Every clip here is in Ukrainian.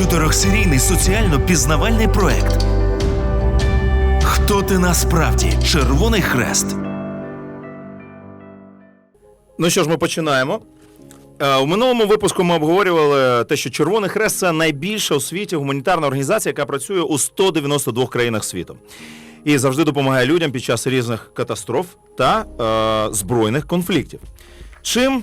Чотирьохсерійний соціально пізнавальний проект. Хто ти насправді? Червоний хрест. Ну що ж, ми починаємо. Е, У минулому випуску ми обговорювали те, що Червоний Хрест це найбільша у світі гуманітарна організація, яка працює у 192 країнах світу. І завжди допомагає людям під час різних катастроф та е, збройних конфліктів. Чим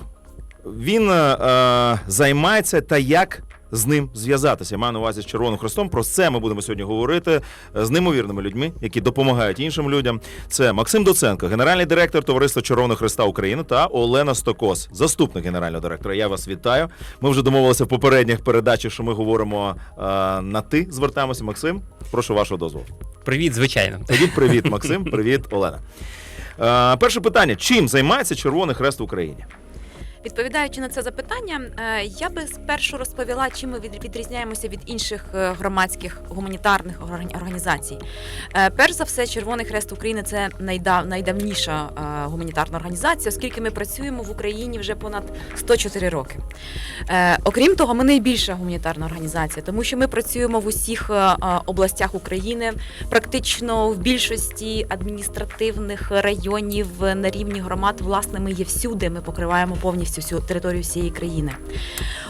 він е, е, займається та як з ним зв'язатися? Я маю на увазі з Червоним Хрестом. Про це ми будемо сьогодні говорити е, з неймовірними людьми, які допомагають іншим людям. Це Максим Доценко, генеральний директор Товариства Червоного Хреста України та Олена Стокос, заступник генерального директора. Я вас вітаю. Ми вже домовилися в попередніх передачах, що ми говоримо е, на ти. Звертаємося. Максим, прошу вашого дозволу. Привіт, звичайно. Тоді привіт, Максим. Привіт, Олена. Е, перше питання: чим займається Червоний Хрест в Україні? Відповідаючи на це запитання, е, я би спершу розповіла, чим ми відрізняємося від інших е, громадських гуманітарних органі- організацій. Е, Перш за все, Червоний Хрест України це найдавніша гуманітарна організація, оскільки ми працюємо в Україні вже понад 104 роки. Окрім того, ми найбільша гуманітарна організація, тому що ми працюємо в усіх областях України, практично в більшості адміністративних районів на рівні громад. Власне, ми є всюди. Ми покриваємо повністю всю територію всієї країни.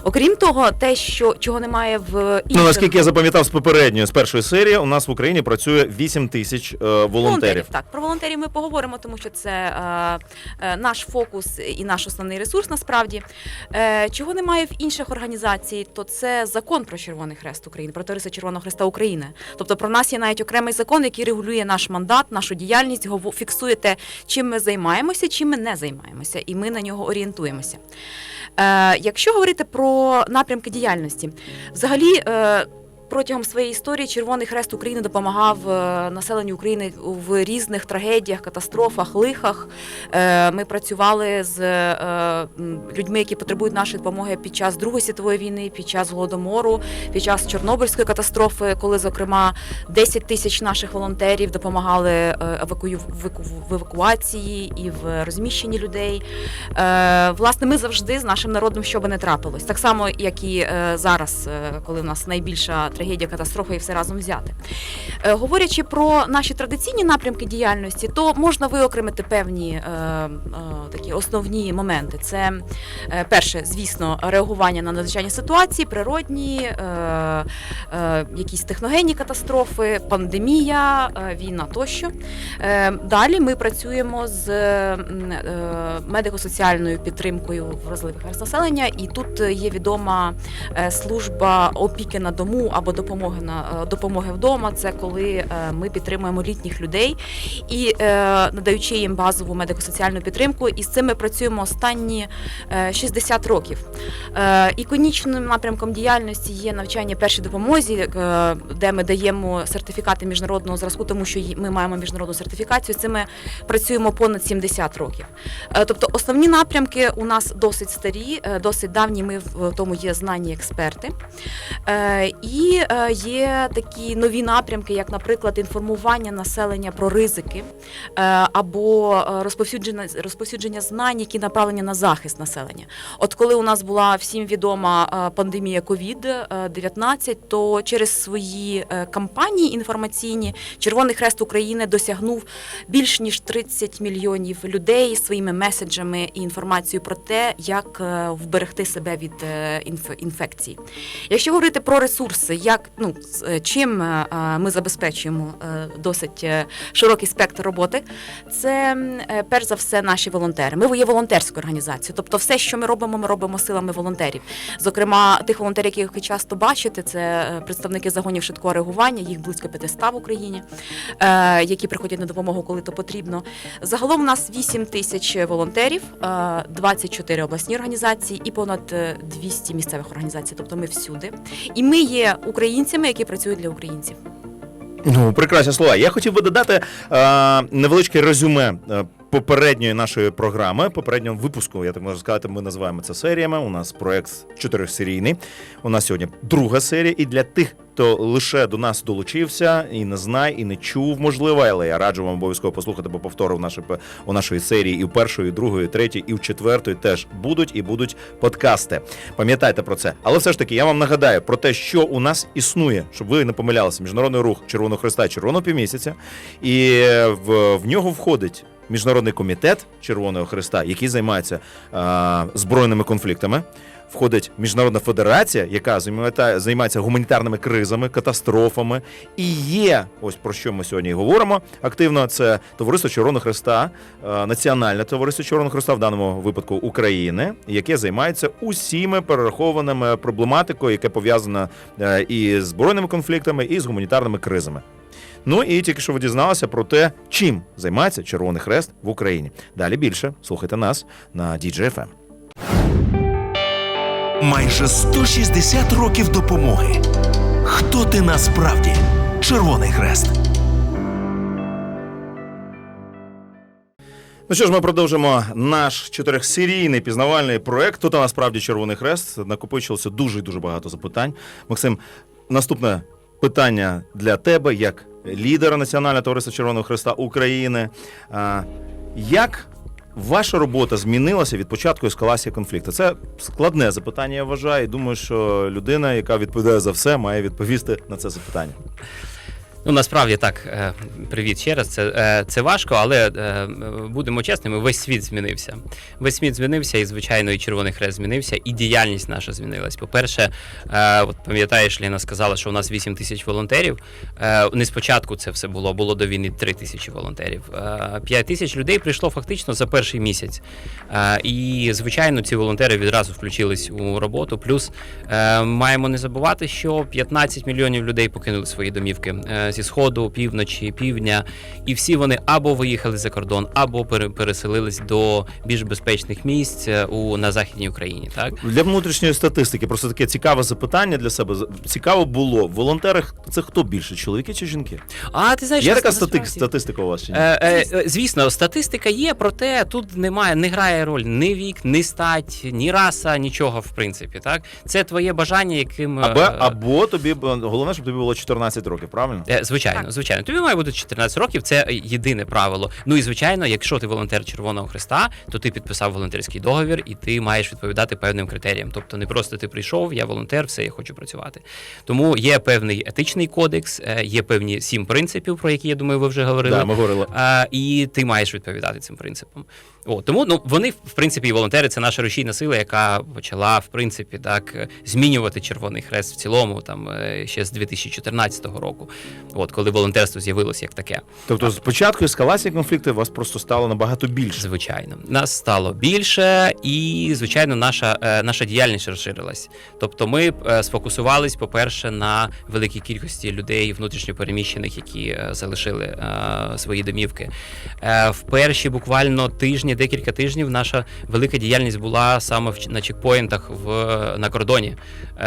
Окрім того, те, що чого немає в інших... Ну наскільки я запам'ятав з попередньої з першої серії, у нас в Україні працює 8 тисяч е, волонтерів. Так, про волонтерів ми поговоримо, тому що це е, е, наш фокус і наш основний ресурс насправді. Е, чого немає в інших організацій, то це закон про Червоний Хрест України, про Товариство Червоного Хреста України. Тобто про нас є навіть окремий закон, який регулює наш мандат, нашу діяльність, фіксує те, чим ми займаємося, чим ми не займаємося, і ми на нього орієнтуємося. Е, якщо говорити про напрямки діяльності, взагалі. Е, Протягом своєї історії Червоний Хрест України допомагав е, населенню України в різних трагедіях, катастрофах, лихах. Е, Ми працювали з е, людьми, які потребують нашої допомоги під час Другої світової війни, під час голодомору, під час Чорнобильської катастрофи, коли, зокрема, 10 тисяч наших волонтерів допомагали в евакуації і в розміщенні людей. Власне, ми завжди з нашим народом, що би не трапилось, так само, як і зараз, коли в нас найбільша трагедія, катастрофа і все разом взяти. Е, Говорячи про наші традиційні напрямки діяльності, то можна виокремити певні е, е, такі основні моменти. Це перше, звісно, реагування на надзвичайні ситуації, природні, якісь техногенні катастрофи, пандемія, війна тощо. Далі ми працюємо з медико-соціальною підтримкою вразливих населення, і тут є відома служба опіки на дому або допомоги на е, допомоги вдома. Це коли е, ми підтримуємо літніх людей і е, надаючи їм базову медико-соціальну підтримку. І з цим ми працюємо останні е, 60 років. Іконічним напрямком діяльності є навчання першій допомозі, де ми даємо сертифікати міжнародного зразку, тому що ми маємо міжнародну сертифікацію. Цим ми працюємо понад 70 років. Тобто основні напрямки у нас досить старі, досить давні. Ми в тому є знані експерти. Е, Е, є такі нові напрямки, як, наприклад, інформування населення про ризики е, або е, розповсюдження, розповсюдження знань, які направлені на захист населення. От коли у нас була всім відома пандемія COVID-19, то через свої кампанії інформаційні Червоний Хрест України досягнув більш ніж 30 мільйонів людей своїми меседжами і інформацією про те, як вберегти себе від інф- інфекції. Якщо говорити про ресурси, як ну е, чим е, е, ми забезпечуємо досить широкий спектр роботи, це перш за все наші волонтери. Ми є волонтерською організацією, тобто все, що ми робимо, ми робимо силами волонтерів. Зокрема, тих волонтерів, яких ви часто бачите, це представники загонів швидкого реагування, їх близько 500 в Україні, які приходять на допомогу, коли то потрібно. Загалом у нас 8 тисяч волонтерів, е, 24 обласні організації і понад е, 200 місцевих організацій. Тобто ми всюди. І ми є українцями, які працюють для українців. Ну, прекрасні слова. Я хотів би додати е, невеличке резюме е, попередньої нашої програми, попереднього випуску, я так можу сказати, ми називаємо це серіями. У нас проект чотирисерійний. У нас сьогодні друга серія. І для тих, хто лише до нас долучився і не знає, і не чув, можливо, але я раджу вам обов'язково послухати по повтору в нашій, у нашої серії і в першої, і другої, і третій, і в четвертої теж будуть і будуть подкасти. Пам'ятайте про це. Але все ж таки, я вам нагадаю про те, що у нас існує, щоб ви не помилялися. Міжнародний рух Червоного Христа Червоного півмісяця, і в, в нього входить. Міжнародний комітет Червоного Христа, який займається е, збройними конфліктами, входить Міжнародна федерація, яка займає- займається гуманітарними кризами, катастрофами. І є ось про що ми сьогодні говоримо активно. Це товариство Червоного Христа, е, національне товариство Червоного Христа, в даному випадку України, яке займається усіми перерахованими проблематикою, яка пов'язана е, і з збройними конфліктами, і з гуманітарними кризами. Ну і тільки що ви дізналися про те, чим займається Червоний Хрест в Україні. Далі більше слухайте нас на DJFM. Майже 160 років допомоги. Хто ти насправді? Червоний Хрест. Ну що ж, ми продовжимо наш чотирьохсерійний пізнавальний проект. Тут насправді Червоний Хрест. Накопичилося дуже дуже багато запитань. Максим, наступне питання для тебе, як лідера Національного товариства Червоного Хреста України. Як ваша робота змінилася від початку ескалації конфлікту? Це складне запитання, я вважаю. Думаю, що людина, яка відповідає за все, має відповісти на це запитання. Ну насправді так, е, привіт ще раз. Це, е, це важко, але е, будемо чесними, весь світ змінився. Весь світ змінився, і звичайно, і Червоний Хрест змінився, і діяльність наша змінилась. По-перше, е, от пам'ятаєш, Ліна сказала, що у нас 8 тисяч волонтерів. Не спочатку це все було, було до війни 3 тисячі волонтерів. 5 тисяч людей прийшло фактично за перший місяць. І звичайно, ці волонтери відразу включились у роботу. Плюс маємо не забувати, що 15 мільйонів людей покинули свої домівки зі сходу, півночі, півдня, і всі вони або виїхали за кордон, або пере- переселились до більш безпечних місць е, у на західній Україні. Так Для внутрішньої статистики, просто таке цікаве запитання для себе. Цікаво було. В волонтерах це хто більше, чоловіки чи жінки? а ти знаєш, Є така стати... статистика у вас чи ні? Е, е, е, звісно, статистика є, проте тут немає, не грає роль ні вік, ні стать, ні раса, нічого в принципі. Так, це твоє бажання, яким е, Або, або тобі головне, щоб тобі було 14 років, правильно? Е, Звичайно, Так. звичайно. Тобі має бути 14 років, це єдине правило. Ну і звичайно, якщо ти волонтер Червоного Христа, то ти підписав волонтерський договір і ти маєш відповідати певним критеріям. Тобто не просто ти прийшов, я волонтер, все, я хочу працювати. Тому є певний етичний кодекс, е, є певні сім принципів, про які я думаю, ви вже говорили. Да, ми говорили. А, і ти маєш відповідати цим принципам. О, тому ну вони, в принципі, і волонтери це наша рушійна сила, яка почала в принципі так е, змінювати Червоний Хрест в цілому, там е, ще з 2014 року, от коли волонтерство з'явилось як таке. Тобто з початку ескалації конфлікту вас просто стало набагато більше. Звичайно, нас стало більше, і звичайно, наша, е, наша діяльність розширилась. Тобто, ми е, сфокусувались, по-перше, на великій кількості людей внутрішньопереміщених, які е, залишили свої домівки. В перші буквально тижні, декілька тижнів, наша велика діяльність була саме на чекпоінтах в на кордоні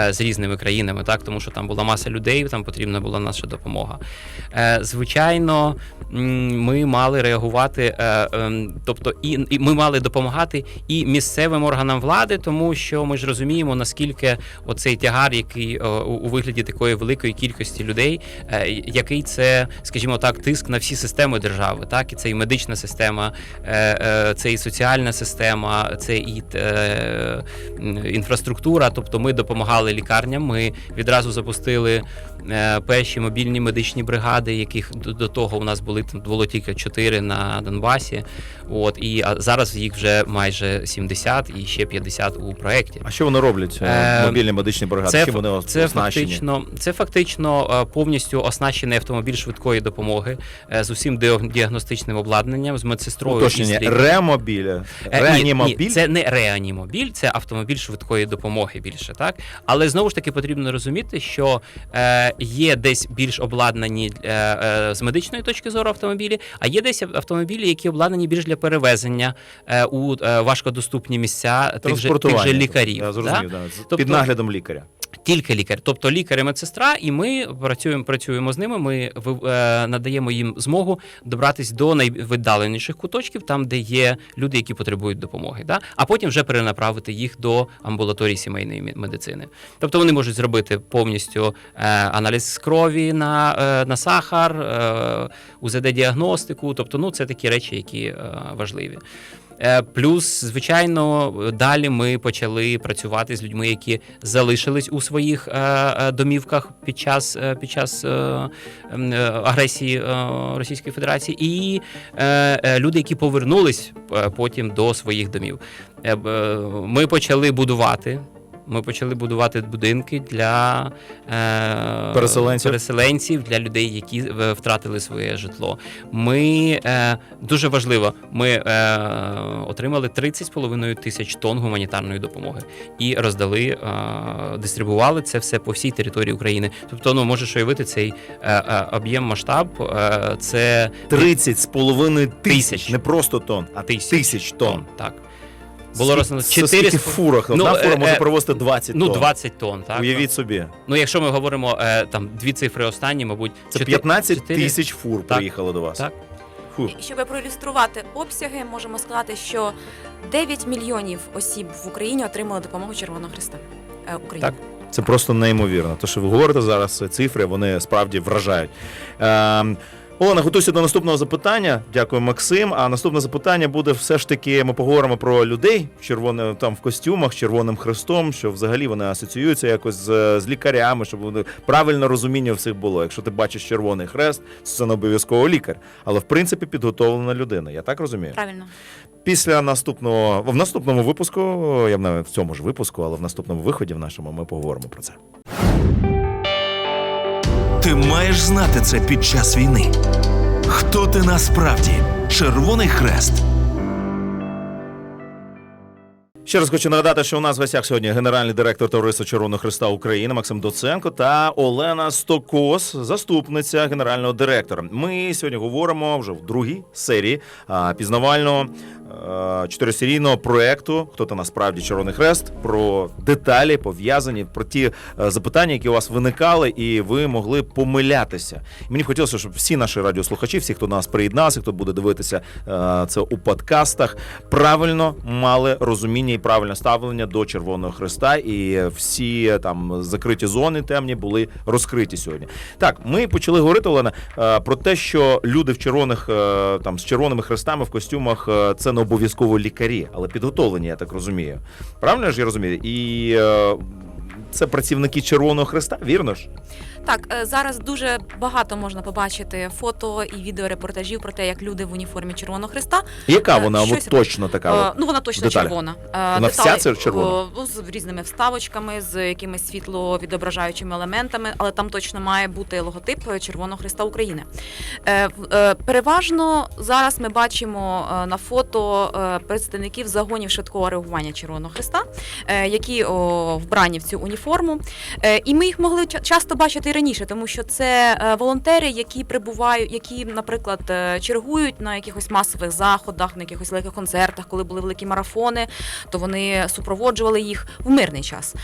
з різними країнами, так тому що там була маса людей, там потрібна була наша допомога. Е, Звичайно, ми мали реагувати, е, ем, тобто, і, і ми мали допомагати і місцевим органам влади, тому що ми ж розуміємо, наскільки оцей тягар, який е, у вигляді такої великої кількості людей, який це, скажімо так, тиск на всі системи держави, так і це і медична система, це і соціальна система, це і інфраструктура. Тобто, ми допомагали лікарням. Ми відразу запустили перші мобільні медичні бригади, яких до, того у нас були там було тільки 4 на Донбасі. От і а зараз їх вже майже 70 і ще 50 у проєкті. А що вони роблять? е, Е, Мобільні медичні бригади? Це, Чим вони це оснащені? фактично, це фактично е, повністю оснащений автомобіль швидкої допомоги е, з усім діагностичним обладнанням, з медсестрою. Уточнення. Ремобіля. Е, ні, Реанімобіль? Ні, це не реанімобіль, це автомобіль швидкої допомоги більше, так? Але знову ж таки потрібно розуміти, що е, є десь більш обладнані е, е, з медичної точки зору автомобілі, а є десь автомобілі, які обладнані більш для перевезення е, у е, важкодоступні місця тих же, тих же лікарів. Я зрозумів, да. з- Тобто- Під наглядом лікаря. Тільки лікар, тобто лікар і медсестра, і ми працюємо, працюємо з ними. Ми е, надаємо їм змогу добратись до найвіддаленіших куточків, там де є люди, які потребують допомоги. Да? А потім вже перенаправити їх до амбулаторії сімейної медицини. Тобто вони можуть зробити повністю е, аналіз крові на, е, на сахар, е, УЗД-діагностику. Тобто, ну це такі речі, які важливі. Е, Плюс, звичайно, далі ми почали працювати з людьми, які залишились у своїх е, е, домівках під час, під час агресії Російської Федерації, і люди, які повернулись потім до своїх домів. Ми почали будувати. Ми почали будувати будинки для е, Переселенців. переселенців, для людей, які е, втратили своє житло. Ми е, дуже важливо, ми е, отримали 30,5 тисяч тонн гуманітарної допомоги і роздали, е, дистрибували це все по всій території України. Тобто, ну можеш уявити цей е, е, об'єм масштаб. Е, це 30 з половиною тисяч, Тисяч. не просто тонн, а Тисяч. тисяч тонн. Так було 4 скільки в фурах? Ну, Одна фура е, може е, перевозити 20 ну тонн. 20 тонн. Так Уявіть собі. ну якщо ми говоримо е, там дві цифри останні, мабуть, Це чотир- 15 чотири- тисяч фур Так. приїхало до вас. Так. Фу. І щоб проілюструвати обсяги, можемо сказати, що 9 мільйонів осіб в Україні отримали допомогу Червоного Христа е, України. Так. Це просто неймовірно. Те, що ви говорите зараз, цифри, вони справді вражають. Ем, Олена, готуйся до наступного запитання. Дякую, Максим. А наступне запитання буде все ж таки: ми поговоримо про людей в червоне там в костюмах, червоним хрестом, що взагалі вони асоціюються якось з, з лікарями, щоб вони правильне розуміння всіх було. Якщо ти бачиш червоний хрест, це не обов'язково лікар, але в принципі підготовлена людина. Я так розумію. Правильно. Після наступного в наступному випуску, я б навіть в цьому ж випуску, але в наступному виході в нашому ми поговоримо про це. Ти маєш знати це під час війни. Хто ти насправді? Червоний хрест. Ще раз хочу нагадати, що у нас в гостях сьогодні генеральний директор Товариства Червоного Христа України Максим Доценко та Олена Стокос, заступниця генерального директора. Ми сьогодні говоримо вже в другій серії пізнавального чотирисерійного проекту Хто то насправді Червоний Хрест про деталі пов'язані про ті е, запитання, які у вас виникали, і ви могли помилятися. Мені б хотілося, щоб всі наші радіослухачі, всі, хто до нас приєднався, хто буде дивитися е, це у подкастах, правильно мали розуміння і правильне ставлення до Червоного Христа, і всі е, там закриті зони темні були розкриті сьогодні. Так, ми почали говорити, Олена, е, про те, що люди в червоних е, там з червоними хрестами в костюмах е, це не обов'язково лікарі, але підготовлені, я так розумію. Правильно ж я розумію? І е, це працівники Червоного Христа, вірно ж? Так, е, зараз дуже багато можна побачити фото і відеорепортажів про те, як люди в уніформі Червоного Христа. Яка Е, вона щось- точно така? Е, от? ну вона точно деталях. червона. Вона вся це червона? ну, з різними вставочками, з якимись світловідображаючими елементами, але там точно має бути логотип Червоного Христа України. Переважно зараз ми бачимо на фото представників загонів швидкого реагування Червоного Христа, які вбрані в цю уніформу. І ми їх могли ча- часто бачити раніше, тому що це е, волонтери, які прибувають, які, наприклад, е, чергують на якихось масових заходах, на якихось великих концертах, коли були великі марафони, то вони супроводжували їх в мирний час.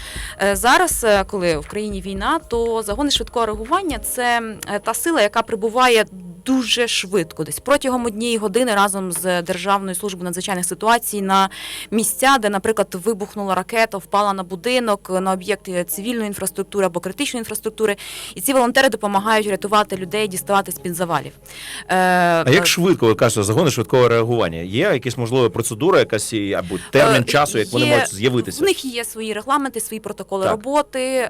Е, Зараз, коли в країні війна, то загони швидкого реагування це та сила, яка прибуває дуже швидко, десь протягом однієї години разом з Державною службою надзвичайних ситуацій на місця, де, наприклад, вибухнула ракета, впала на будинок, на об'єкти цивільної інфраструктури або критичної інфраструктури. І ці волонтери допомагають рятувати людей, діставати з під завалів. Е, А як швидко ви кажете, загони швидкого реагування? Є якась можлива процедура, якась або термін Е, часу, як вони є- можуть з'явитися? В них є свої регламенти, свої протоколи Так. роботи, е,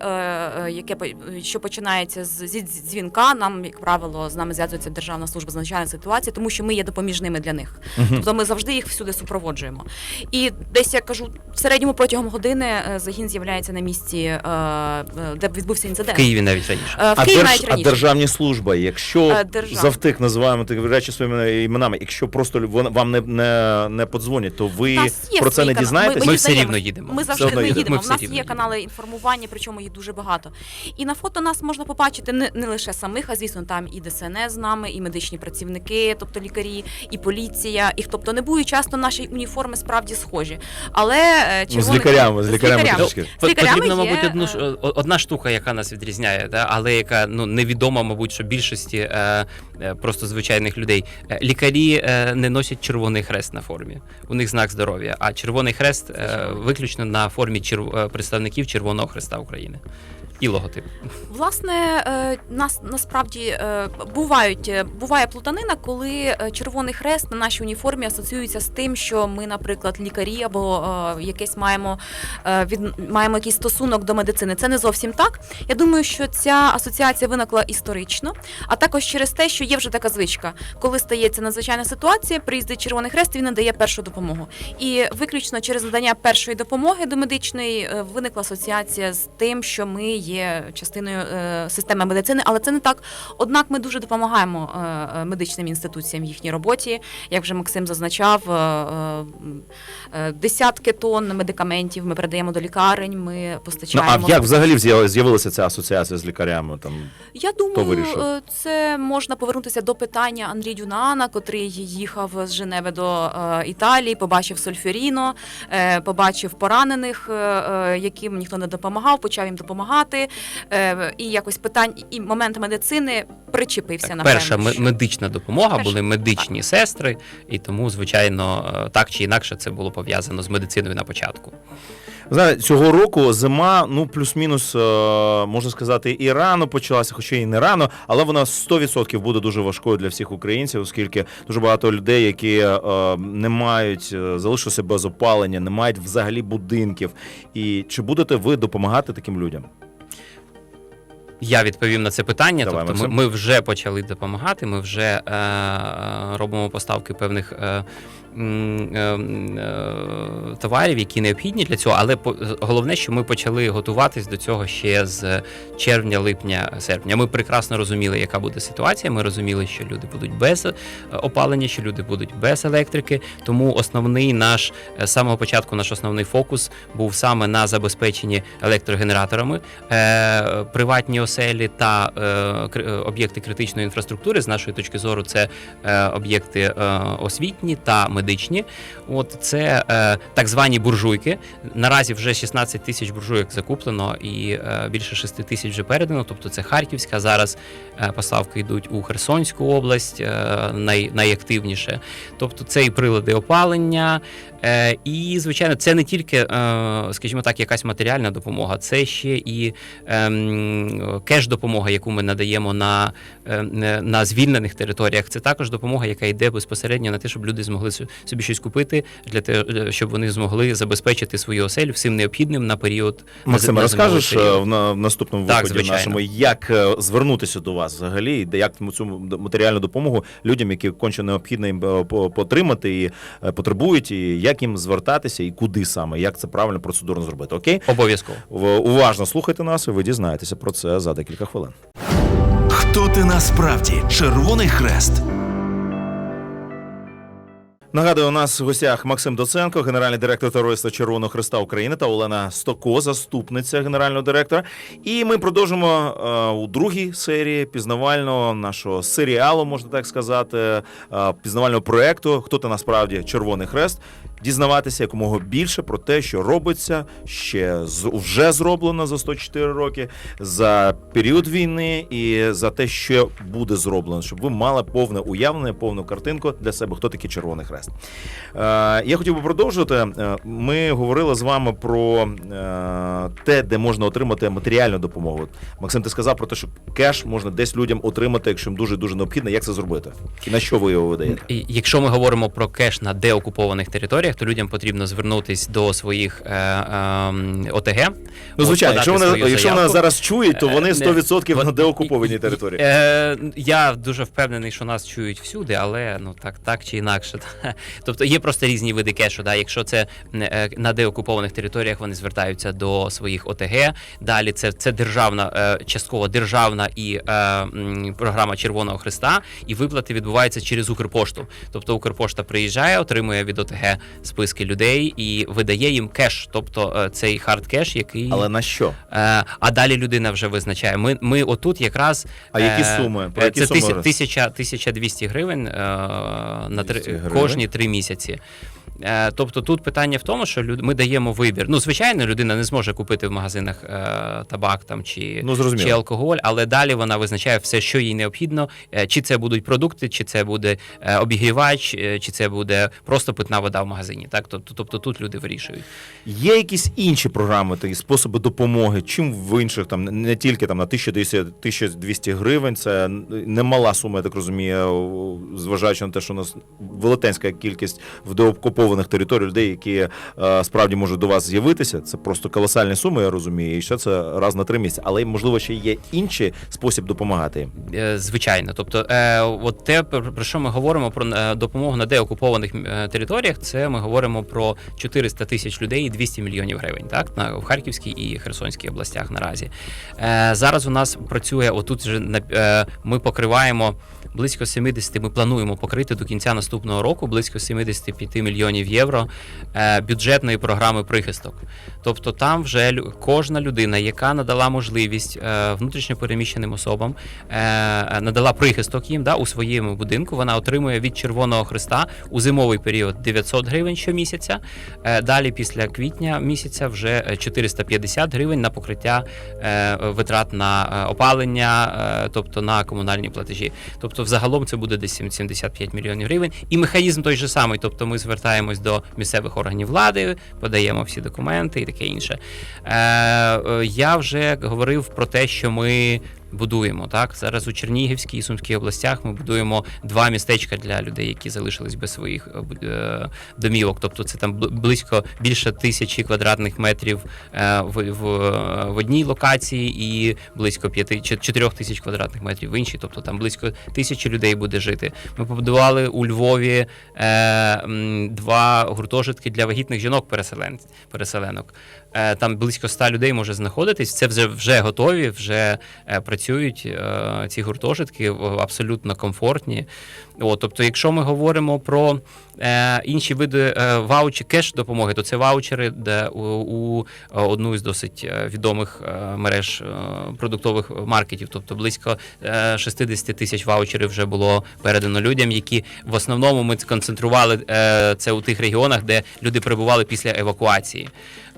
е, яке що починається з зі дзвінка. Нам, як правило, з нами зв'язується Державна служба з надзвичайних ситуацій, тому що ми є допоміжними для них. Мгм. Тобто ми завжди їх всюди супроводжуємо. І десь я кажу, в середньому протягом години е, загін з'являється на місці, е, е, де відбувся В інцидент. Києві навіть раніше. В А, Києві держ... навіть а раніше. державні служби, якщо держав- завтик називаємо такі речі своїми іменами, якщо просто вам не, не, не подзвонять, то ви про це не дізнаєтесь? Ми все рівно їдемо. Ми завжди ми їдемо. Ми У нас є їдемо. канали інформування, причому їх дуже багато. І на фото нас можна побачити не, не лише самих, а звісно, там і ДСНС з нами, і медичні працівники, тобто лікарі, і поліція, і тобто не будуть часто наші уніформи справді схожі. Але е, Ну, з червоний- лікарями, з лікарями Ну, трішки. З лікарями Потрібна, є, мабуть, одну ж е, одна штука, яка нас відрізняє, да? але яка ну невідома, мабуть, що більшості е, просто звичайних людей. Лікарі е, не носять червоний хрест на формі. У них знак здоров'я. А червоний хрест е, виключно на формі черв... представників Червоного Хреста України. І логотип. Власне, е, нас насправді е, бувають е, буває плутанина, коли Червоний Хрест на нашій уніформі асоціюється з тим, що ми, наприклад, лікарі або якесь маємо від маємо якийсь стосунок до медицини. Це не зовсім так. Я думаю, що ця асоціація виникла історично, а також через те, що є вже така звичка, коли стається надзвичайна ситуація, приїздить Червоний Хрест, він надає першу допомогу. І виключно через надання першої допомоги до медичної виникла асоціація з тим, що ми є частиною е, системи медицини, але це не так. Однак ми дуже допомагаємо е, е, медичним інституціям в їхній роботі. Як вже Максим зазначав, десятки тонн медикаментів ми передаємо до лікарень. Ми Ну, постачаємо. а як взагалі з'яв- з'явилася ця асоціація з лікарями? Там Я думаю, це можна повернутися до питання Андрій Дюнана, котрий їхав з Женеви до Італії, побачив Сольферіно, побачив поранених, яким ніхто не допомагав, почав їм допомагати. Е, І якось питань і момент медицини причепився на Перша медична допомога Перша, були медичні сестри, і тому, звичайно, е, так чи інакше це було пов'язано з медициною на початку. Знаєте, цього року зима, ну плюс-мінус, е, можна сказати, і рано почалася, хоча і не рано, але вона 100% буде дуже важкою для всіх українців, оскільки дуже багато людей, які е, не мають, залишилися без опалення, не мають взагалі будинків. І чи будете ви допомагати таким людям? Я відповім на це питання. Давай, тобто, ми, Максим. ми вже почали допомагати. Ми вже е, робимо поставки певних е, е, е, товарів, які необхідні для цього. Але по, головне, що ми почали готуватись до цього ще з червня, липня, серпня. Ми прекрасно розуміли, яка буде ситуація. Ми розуміли, що люди будуть без е, опалення, що люди будуть без електрики. Тому основний наш з самого початку наш основний фокус був саме на забезпеченні електрогенераторами. Е, приватні оселі та е, е, об'єкти критичної інфраструктури. З нашої точки зору, це е, об'єкти освітні та медичні. От це так звані буржуйки. Наразі вже 16 тисяч буржуйок закуплено і більше 6 тисяч вже передано. Тобто це Харківська. Зараз поставки йдуть у Херсонську область най, найактивніше. Тобто це і прилади опалення. Е, і, звичайно, це не тільки, е, скажімо так, якась матеріальна допомога, це ще і ем, кеш-допомога, яку ми надаємо на, е, на звільнених територіях. Це також допомога, яка йде безпосередньо на те, щоб люди змогли собі щось купити, для те, щоб вони змогли забезпечити свою оселю всім необхідним на період Максиме, на розкажеш е, період. в, на, в наступному Так, виході звичайно. нашому, як е, звернутися до вас взагалі, як цю матеріальну допомогу людям, які конче необхідно їм е, потримати і е, потребують, і як їм звертатися, і куди саме, як це правильно процедурно зробити. Окей? Обов'язково. Уважно слухайте нас, і ви дізнаєтеся про це за декілька хвилин. Хто ти насправді? Червоний хрест. Нагадую, у нас в гостях Максим Доценко, генеральний директор Товариства Червоного Христа України та Олена Стоко, заступниця генерального директора. І ми продовжимо е, у другій серії пізнавального нашого серіалу, можна так сказати, е, пізнавального проекту Хто ти насправді Червоний Хрест. Дізнаватися якомога більше про те, що робиться, ще вже зроблено за 104 роки, за період війни і за те, що буде зроблено, щоб ви мали повне уявлення, повну картинку для себе, хто такий Червоний Хрест. Е, я хотів би продовжити. Е, Ми говорили з вами про е, те, де можна отримати матеріальну допомогу. Максим, ти сказав про те, що кеш можна десь людям отримати, якщо їм дуже дуже необхідно. Як це зробити? І на що ви його видаєте? Якщо ми говоримо про кеш на деокупованих територіях, то людям потрібно звернутись до своїх е, е, ОТГ. Ну, звичайно, якщо вони, свою якщо вони зараз чують, то вони Е, 100% не- на деокупованій території. Е, я дуже впевнений, що нас чують всюди, але ну так, так чи інакше. Тобто є просто різні види кешу. Да? Якщо це е, на деокупованих територіях, вони звертаються до своїх ОТГ. Далі це, це державна, е, частково державна і е, програма Червоного Христа, і виплати відбуваються через Укрпошту. Тобто Укрпошта приїжджає, отримує від ОТГ списки людей і видає їм кеш, тобто е, цей хард кеш, який Але на що? Е, а далі людина вже визначає. Ми, ми отут якраз. А які е, суми? Про які це суми тисяча тисяча, 1200 гривень на 200 три, гривень? кожні три місяці. Е, Тобто тут питання в тому, що ми даємо вибір. Ну, звичайно, людина не зможе купити в магазинах е, табак там чи, Ну, чи алкоголь, але далі вона визначає все, що їй необхідно. Е, Чи це будуть продукти, чи це буде обігрівач, чи це буде просто питна вода в магазині. Так, тобто, тобто тут люди вирішують. Є якісь інші програми, такі способи допомоги? Чим в інших там не тільки там на 1200 1200 гривень, це немала сума, я так розумію, зважаючи на те, що у нас велетенська кількість в деокупованих територіях людей, які е, справді можуть до вас з'явитися. Це просто колосальні суми, я розумію, і ще це раз на три місяці. Але можливо ще є інший спосіб допомагати. Е, Звичайно, тобто, е, от те, про що ми говоримо про допомогу на деокупованих територіях, це ми говоримо про 400 тисяч людей і 200 мільйонів гривень, так на в Харківській і Херсонській областях наразі. Зараз у нас працює отут вже на ми покриваємо. Близько 70, ми плануємо покрити до кінця наступного року близько 75 мільйонів євро е, бюджетної програми прихисток. Тобто там вже кожна людина, яка надала можливість е, внутрішньопереміщеним особам, е, надала прихисток їм да, у своєму будинку, вона отримує від Червоного Христа у зимовий період 900 гривень щомісяця. Далі, після квітня місяця, вже е, 450 гривень на покриття витрат на опалення, тобто на комунальні платежі. Тобто, взагалом це буде десь 75 мільйонів гривень. І механізм той же самий. Тобто, ми звертаємось до місцевих органів влади, подаємо всі документи і таке інше. Е, е, я вже говорив про те, що ми. Будуємо так зараз у Чернігівській і Сумській областях. Ми будуємо два містечка для людей, які залишились без своїх е, е, домівок. Тобто, це там близько більше тисячі квадратних метрів е, в, в, в одній локації і близько п'яти чотирьох тисяч квадратних метрів в іншій. Тобто там близько тисячі людей буде жити. Ми побудували у Львові е, два гуртожитки для вагітних жінок переселен, переселенок. Е, там близько ста людей може знаходитись. Це вже вже готові, вже е, працюють е, ці гуртожитки абсолютно комфортні. От, тобто, якщо ми говоримо про е, інші види е, ваучі кеш допомоги, то це ваучери, де у, у е, одну із досить е, відомих е, мереж продуктових маркетів, тобто близько е, 60 тисяч ваучерів вже було передано людям, які в основному ми концентрували е, це у тих регіонах, де люди перебували після евакуації.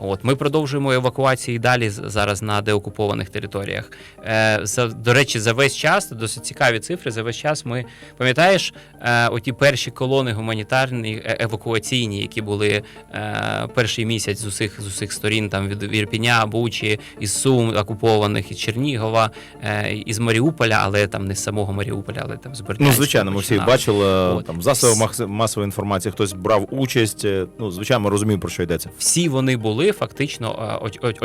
От ми продовжуємо евакуації далі зараз на деокупованих територіях. Е, за, до речі, за весь час досить цікаві цифри. За весь час ми пам'ятаєш, е, оті перші колони гуманітарні е, евакуаційні, які були е, перший місяць з усіх з усіх сторін, там від Ірпіня, Бучі, із Сум окупованих, із Чернігова, е, із Маріуполя, але там не з самого Маріуполя, але там з Ну, звичайно, ми всі бачили От. там мас- масової інформації, хтось брав участь. е, Ну, звичайно, ми розуміємо, про що йдеться. всі вони були фактично е, оч- оч-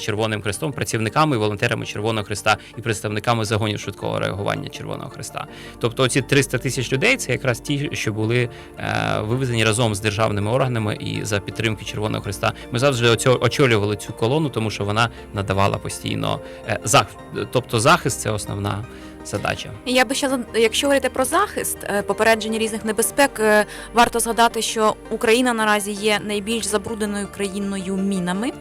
Червоним Хрестом, працівниками і волонтерами Червоного Христа і представниками загонів швидкого реагування Червоного Христа. Тобто, ці 300 тисяч людей це якраз ті, що були е, вивезені разом з державними органами і за підтримки Червоного Христа. Ми завжди очолювали цю колону, тому що вона надавала постійно е, захист. Тобто, захист це основна задача. Я би ще якщо говорити про захист, е, попередження різних небезпек, е, варто згадати, що Україна наразі є найбільш забрудненою країною мінами.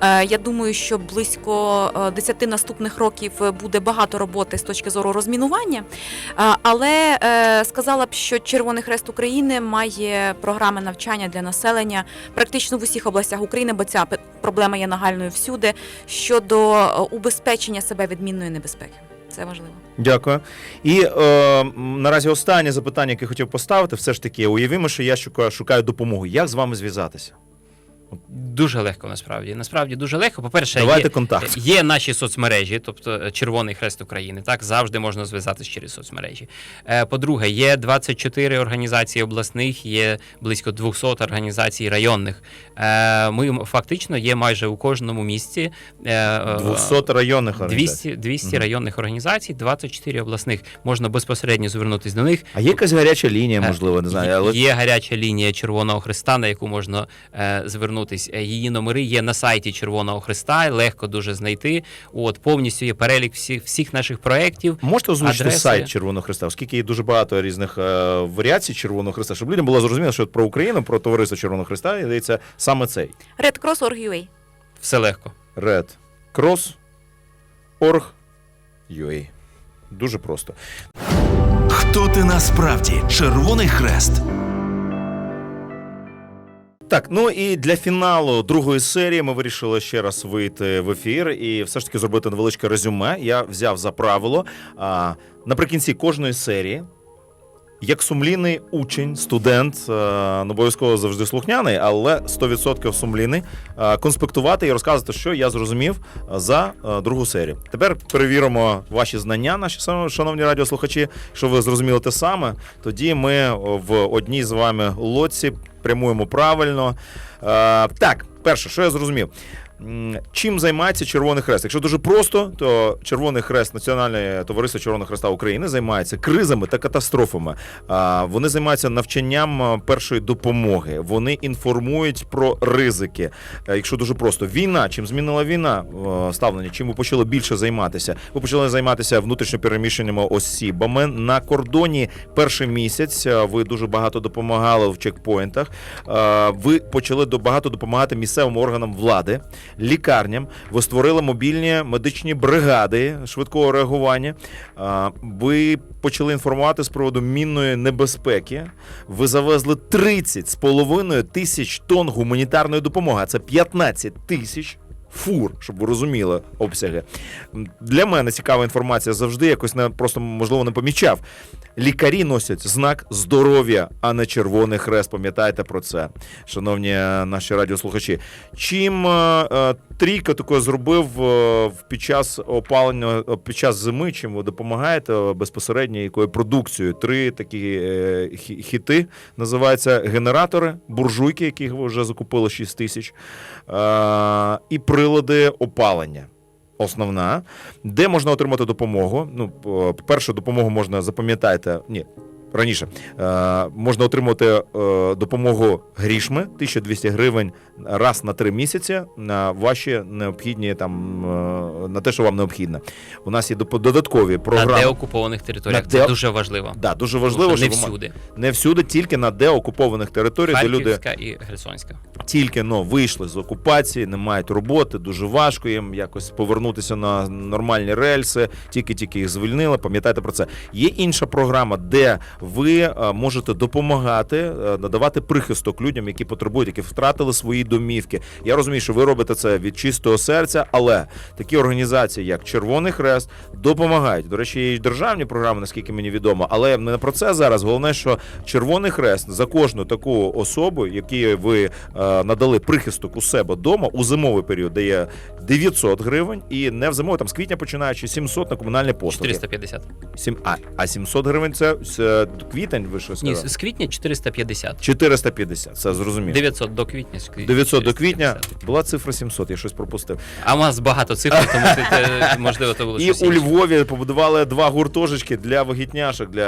Е, Я думаю, що близько е, 10 наступних років буде багато роботи з точки зору розмінування. Але сказала б, що Червоний Хрест України має програми навчання для населення практично в усіх областях України, бо ця проблема є нагальною всюди щодо убезпечення себе від мінної небезпеки. Це важливо. Дякую. І е, наразі останнє запитання, яке хотів поставити, все ж таки, уявімо, що я шукаю, шукаю допомогу. Як з вами зв'язатися? Дуже легко насправді. Насправді дуже легко. По-перше, Давайте є, контакт. Є наші соцмережі, тобто е, Червоний Хрест України. Так завжди можна зв'язатися через соцмережі. Е, По-друге, є 24 організації обласних, є близько 200 організацій районних. Е, Ми фактично є майже у кожному місті. е, е, 200 районних організацій. 200, 200 Мгм. районних організацій, 24 обласних. Можна безпосередньо звернутися до них. А є якась гаряча лінія, можливо, не знаю. Є- Але Є гаряча лінія Червоного Христа, на яку можна звернутися звернутись. Е, Її номери є на сайті Червоного Христа, легко дуже знайти. От повністю є перелік всіх всіх наших проєктів. Можете озвучити Адреси. сайт Червоного Христа, оскільки є дуже багато різних е, варіацій Червоного Христа, щоб людям було зрозуміло, що про Україну, про товариство Червоного Христа йдеться саме цей Redcross.org.ua. Все легко. Red Cross Org UA. Дуже просто. Хто ти насправді? Червоний хрест. Так, ну і для фіналу другої серії ми вирішили ще раз вийти в ефір і все ж таки зробити невеличке резюме. Я взяв за правило а, наприкінці кожної серії. Як сумлінний учень, студент, не обов'язково завжди слухняний, але 100% сумлінний, конспектувати і розказувати, що я зрозумів за другу серію. Тепер перевіримо ваші знання, наші шановні радіослухачі. Якщо ви зрозуміли те саме, тоді ми в одній з вами лодці прямуємо правильно. Е, Так, перше, що я зрозумів. Чим займається Червоний Хрест? Якщо дуже просто, то Червоний Хрест, Національне товариство Червоного Хреста України, займається кризами та катастрофами. Вони займаються навчанням першої допомоги. Вони інформують про ризики. Е, Якщо дуже просто, війна, чим змінила війна е, ставлення, чим ви почали більше займатися? Ви почали займатися внутрішньо переміщеними осібами на кордоні. Перший місяць е, ви дуже багато допомагали в чекпоінтах. Ви почали до- багато допомагати місцевим органам влади, лікарням. Ви створили мобільні медичні бригади швидкого реагування. Ви почали інформувати з приводу мінної небезпеки. Ви завезли 30 з половиною тисяч тонн гуманітарної допомоги. Це 15 тисяч. Фур, щоб ви розуміли обсяги. Для мене цікава інформація завжди якось не просто можливо не помічав. Лікарі носять знак здоров'я, а не червоний хрест. Пам'ятайте про це, шановні е, наші радіослухачі. Чим е, е, трійка таке зробив е, під час опалення, е, під час зими, чим ви допомагаєте е, безпосередньо якою продукцією? Три такі хіти називаються генератори, буржуйки, яких ви вже закупили 6 тисяч, і прилади опалення. Основна, де можна отримати допомогу. Ну, по- першу допомогу можна запам'ятайте. Ні, раніше можна отримати допомогу грішми 1200 гривень раз на три місяці на ваші необхідні там е, на те, що вам необхідно. У нас є додаткові На програми. деокупованих територіях. На Це де- дуже важливо. Да, дуже важливо, що не всюди. не всюди, тільки на деокупованих територіях, де люди і Херсонська. тільки ну, вийшли з окупації, не мають роботи, дуже важко їм якось повернутися на нормальні рельси, тільки-тільки їх звільнили. Пам'ятайте про це. Є інша програма, де ви е, можете допомагати, е, надавати прихисток людям, які потребують, які втратили свої домівки. Я розумію, що ви робите це від чистого серця, але такі організації, як Червоний Хрест, допомагають. До речі, є і державні програми, наскільки мені відомо, але не про це зараз. Головне, що Червоний Хрест за кожну таку особу, якій ви е, надали прихисток у себе вдома у зимовий період, дає 900 гривень, і не в зимовий, там з квітня починаючи 700 на комунальні послуги. 450. Сім, а, а 700 гривень це, це квітень, ви що Ні, сказали? з квітня 450. 450, це зрозуміло. 900 до квітня. з квітня 900 до квітня 450. була цифра 700, я щось пропустив. А у нас багато цифр, тому що це, можливо, то було І щось у інше. Львові побудували два гуртожитки для вагітняшок, для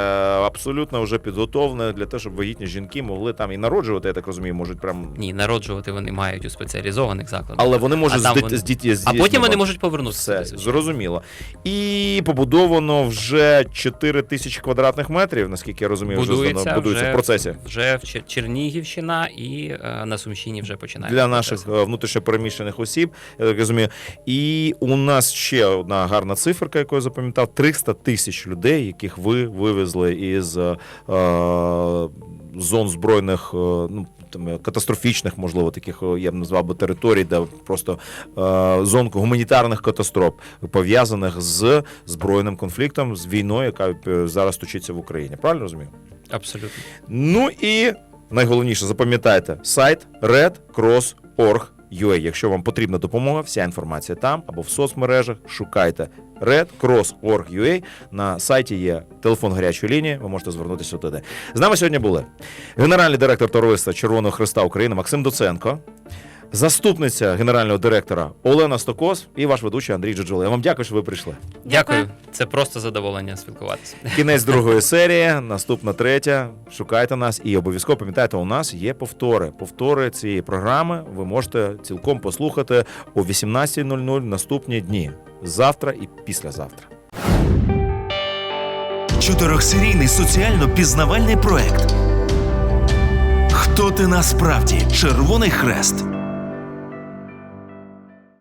абсолютно вже підготовлених для того, щоб вагітні жінки могли там і народжувати, я так розумію, можуть прям. Ні, народжувати вони мають у спеціалізованих закладах. Але вони можуть А з, там дит... вони- з дітей. А потім вони можуть повернутися. все звичайно. зрозуміло. І побудовано вже 4 тисячі квадратних метрів, наскільки я розумію, вже здано- будується в процесі. Вже в Чер- Чернігівщина і е, на Сумщині вже. Для наших е, внутрішньопереміщених осіб, я так розумію. І у нас ще одна гарна циферка, яку я запам'ятав: 300 тисяч людей, яких ви вивезли із е, е, зон збройних, е, ну там катастрофічних, можливо, таких я б назвав би територій, де просто е, зон гуманітарних катастроф, пов'язаних з збройним конфліктом, з війною, яка зараз точиться в Україні. Правильно розумію? Абсолютно. Ну і найголовніше, запам'ятайте сайт redcross.org.ua. Якщо вам потрібна допомога, вся інформація там або в соцмережах. Шукайте redcross.org.ua. На сайті є телефон гарячої лінії. Ви можете звернутися туди. З нами сьогодні були генеральний директор товариства Червоного Христа України Максим Доценко. Заступниця генерального директора Олена Стокос і ваш ведучий Андрій Джуджула. Я вам дякую, що ви прийшли. Дякую. Це просто задоволення спілкуватися. Кінець другої серії, наступна третя. Шукайте нас і обов'язково пам'ятайте, у нас є повтори. Повтори цієї програми ви можете цілком послухати о 18.00 наступні дні. Завтра і післязавтра. Чотирьохсерійний соціально пізнавальний проект. Хто ти насправді? Червоний хрест.